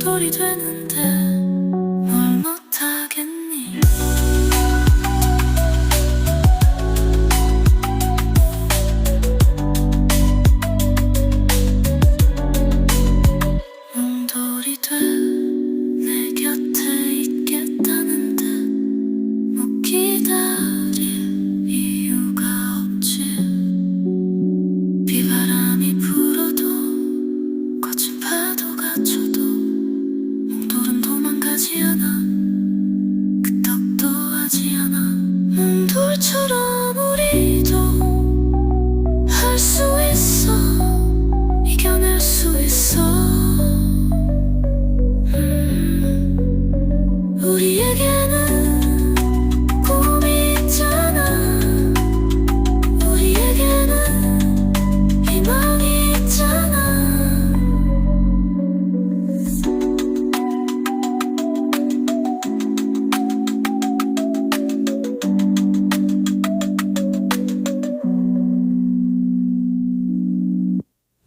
돌이 되는데. 별처럼 우리도 할 수 있어. 이겨낼 수 있어. 음, 우리에게